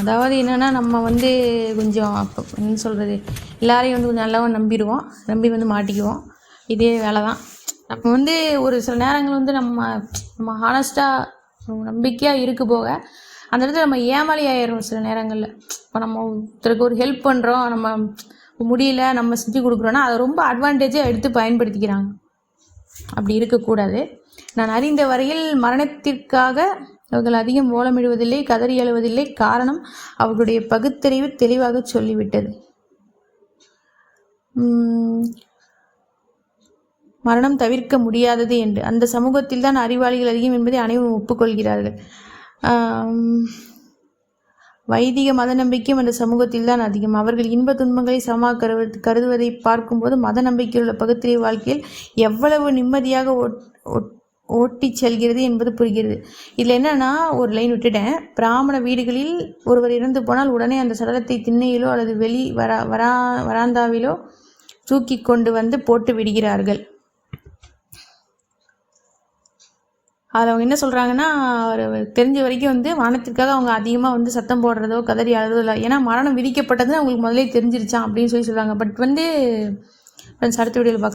அதாவது என்னென்னா நம்ம வந்து கொஞ்சம் அப்போ என்ன சொல்கிறது எல்லாரையும் வந்து கொஞ்சம் நல்லாவும் நம்பிடுவோம். நம்பி வந்து மாட்டிக்குவோம். இதே வேலை தான் நம்ம வந்து ஒரு சில நேரங்கள் வந்து நம்ம நம்ம ஹானஸ்ட்டாக நம்பிக்கையாக இருக்க போக அந்த இடத்துல நம்ம ஏமாளி ஆயிடும் சில நேரங்களில். இப்போ நம்ம ஒருத்தருக்கு ஒரு ஹெல்ப் பண்ணுறோம் நம்ம முடியல நம்ம செஞ்சு கொடுக்குறோன்னா அதை ரொம்ப அட்வான்டேஜாக எடுத்து பயன்படுத்திக்கிறாங்க. அப்படி இருக்கக்கூடாது. நான் அறிந்த வரையில் மரணத்திற்காக அவர்கள் அதிகம் ஓலமிடுவதில்லை கதறி எழுவதில்லை காரணம் அவர்களுடைய பகுத்தறிவு தெளிவாக சொல்லிவிட்டது. மரணம் தவிர்க்க முடியாதது என்று. அந்த சமூகத்தில் தான் அறிவாளிகள் அதிகம் என்பதை அனைவரும் ஒப்புக்கொள்கிறார்கள். வைதிக மத நம்பிக்கையும் அந்த சமூகத்தில் தான் அதிகம். அவர்கள் இன்ப துன்பங்களை சமமாக கருவது கருதுவதை பார்க்கும்போது மத நம்பிக்கையுள்ள பகுத்தறிவு வாழ்க்கையில் எவ்வளவு நிம்மதியாக ஓட்டி ஓட்டிச் செல்கிறது என்பது புரிகிறது. இதில் என்னன்னா ஒரு லைன் விட்டுட்டேன். பிராமண வீடுகளில் ஒருவர் இறந்து போனால் உடனே அந்த சடலத்தை திண்ணையிலோ அல்லது வெளி வரா வரா வராந்தாவிலோ தூக்கி கொண்டு வந்து போட்டு விடுகிறார்கள். அதில் அவங்க என்ன சொல்கிறாங்கன்னா அவர் தெரிஞ்ச வரைக்கும் வந்து வானத்திற்காக அவங்க அதிகமாக வந்து சத்தம் போடுறதோ கதறி அழுறதோ இல்லை. ஏன்னா மரணம் விதிக்கப்பட்டது அவங்களுக்கு முதலே தெரிஞ்சிருச்சான் அப்படின்னு சொல்லி சொல்கிறாங்க பட் வந்து ஃப்ரெண்ட்ஸ் அடுத்த வீடியோவில் பார்க்க